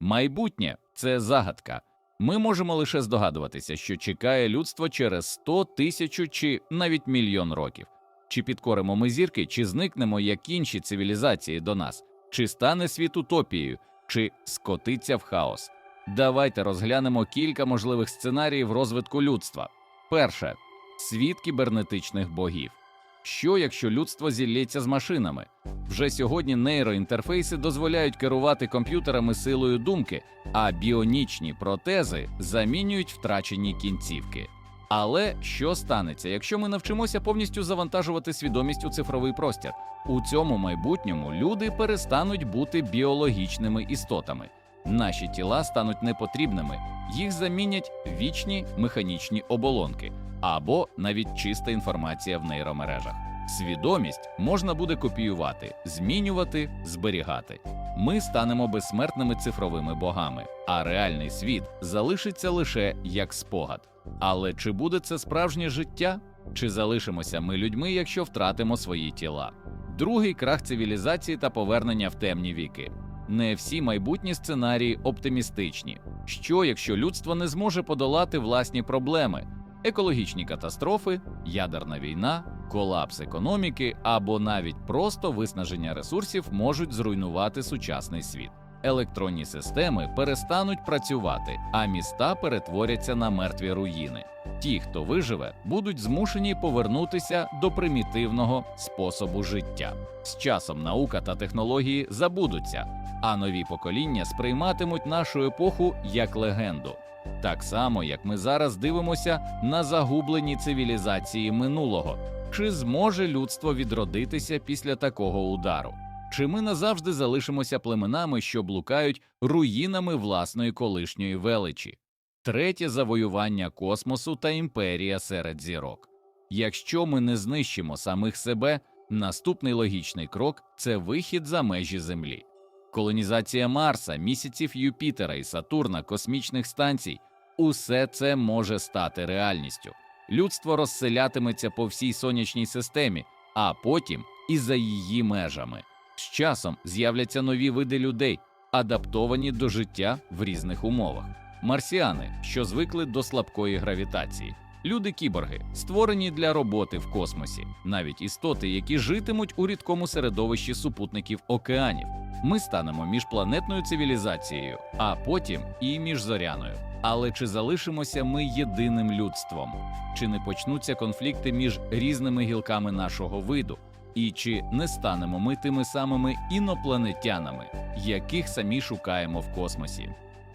Майбутнє це загадка. Ми можемо лише здогадуватися, що чекає людство через 100 тисячу чи навіть мільйон років. Чи підкоримо ми зірки, чи зникнемо як інші цивілізації до нас, чи стане світ утопією, чи скотиться в хаос. Давайте розглянемо кілька можливих сценаріїв розвитку людства. Перше світ кібернетичних богів. Що якщо людство зілється з машинами? Вже сьогодні нейроінтерфейси дозволяють керувати комп'ютерами силою думки, а біонічні протези замінюють втрачені кінцівки. Але що станеться, якщо ми навчимося повністю завантажувати свідомість у цифровий простір? У цьому майбутньому люди перестануть бути біологічними істотами. Наші тіла стануть непотрібними, їх замінять вічні механічні оболонки або навіть чиста інформація в нейромережах. Свідомість можна буде копіювати, змінювати, зберігати. Ми станемо безсмертними цифровими богами, а реальний світ залишиться лише як спогад. Але чи буде це справжнє життя? Чи залишимося ми людьми, якщо втратимо свої тіла? Другий крах цивілізації та повернення в темні віки. Не всі майбутні сценарії оптимістичні. Що якщо людство не зможе подолати власні проблеми? екологічні катастрофи, ядерна війна, колапс економіки або навіть просто виснаження ресурсів можуть зруйнувати сучасний світ. Електронні системи перестануть працювати, а міста перетворяться на мертві руїни. Ті, хто виживе, будуть змушені повернутися до примітивного способу життя. З часом наука та технології забудуться, а нові покоління сприйматимуть нашу епоху як легенду. Так само, як ми зараз дивимося на загублені цивілізації минулого, чи зможе людство відродитися після такого удару? Чи ми назавжди залишимося племенами, що блукають руїнами власної колишньої величі? Третє завоювання космосу та імперія серед зірок. Якщо ми не знищимо самих себе, наступний логічний крок це вихід за межі Землі. Колонізація Марса, місяців Юпітера і Сатурна, космічних станцій усе це може стати реальністю. Людство розселятиметься по всій сонячній системі, а потім і за її межами. З часом з'являться нові види людей, адаптовані до життя в різних умовах. Марсіани, що звикли до слабкої гравітації, люди-кіборги, створені для роботи в космосі, навіть істоти, які житимуть у рідкому середовищі супутників океанів. Ми станемо міжпланетною цивілізацією, а потім і міжзоряною. Але чи залишимося ми єдиним людством? Чи не почнуться конфлікти між різними гілками нашого виду? І чи не станемо ми тими самими інопланетянами, яких самі шукаємо в космосі?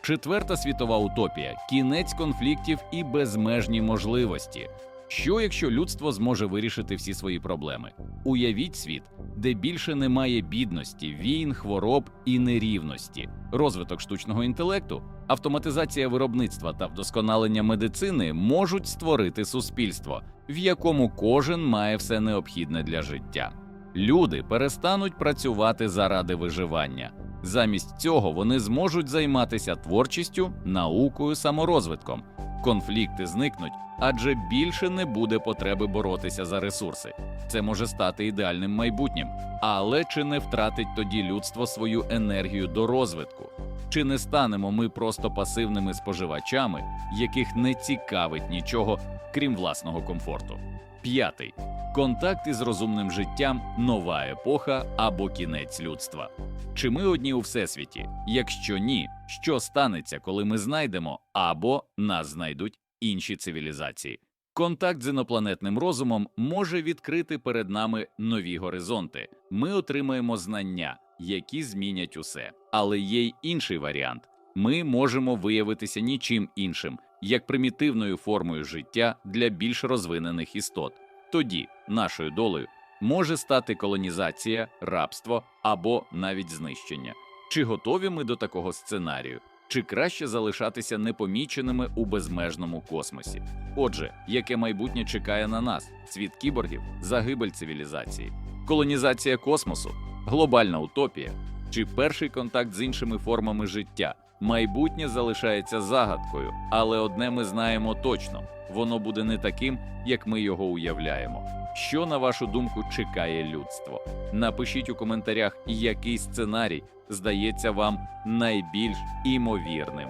Четверта світова утопія кінець конфліктів і безмежні можливості. Що якщо людство зможе вирішити всі свої проблеми? Уявіть світ, де більше немає бідності, війн, хвороб і нерівності, розвиток штучного інтелекту, автоматизація виробництва та вдосконалення медицини можуть створити суспільство, в якому кожен має все необхідне для життя. Люди перестануть працювати заради виживання. Замість цього вони зможуть займатися творчістю, наукою, саморозвитком. Конфлікти зникнуть, адже більше не буде потреби боротися за ресурси. Це може стати ідеальним майбутнім, але чи не втратить тоді людство свою енергію до розвитку? Чи не станемо ми просто пасивними споживачами, яких не цікавить нічого, крім власного комфорту? П'ятий контакт із розумним життям, нова епоха або кінець людства. Чи ми одні у всесвіті? Якщо ні, що станеться, коли ми знайдемо або нас знайдуть інші цивілізації? Контакт з інопланетним розумом може відкрити перед нами нові горизонти. Ми отримаємо знання, які змінять усе. Але є й інший варіант: ми можемо виявитися нічим іншим, як примітивною формою життя для більш розвинених істот. Тоді нашою долею може стати колонізація, рабство або навіть знищення. Чи готові ми до такого сценарію? Чи краще залишатися непоміченими у безмежному космосі? Отже, яке майбутнє чекає на нас? Світ кіборгів, загибель цивілізації, колонізація космосу, глобальна утопія чи перший контакт з іншими формами життя. Майбутнє залишається загадкою, але одне ми знаємо точно: воно буде не таким, як ми його уявляємо. Що, на вашу думку, чекає людство? Напишіть у коментарях, який сценарій здається вам найбільш імовірним.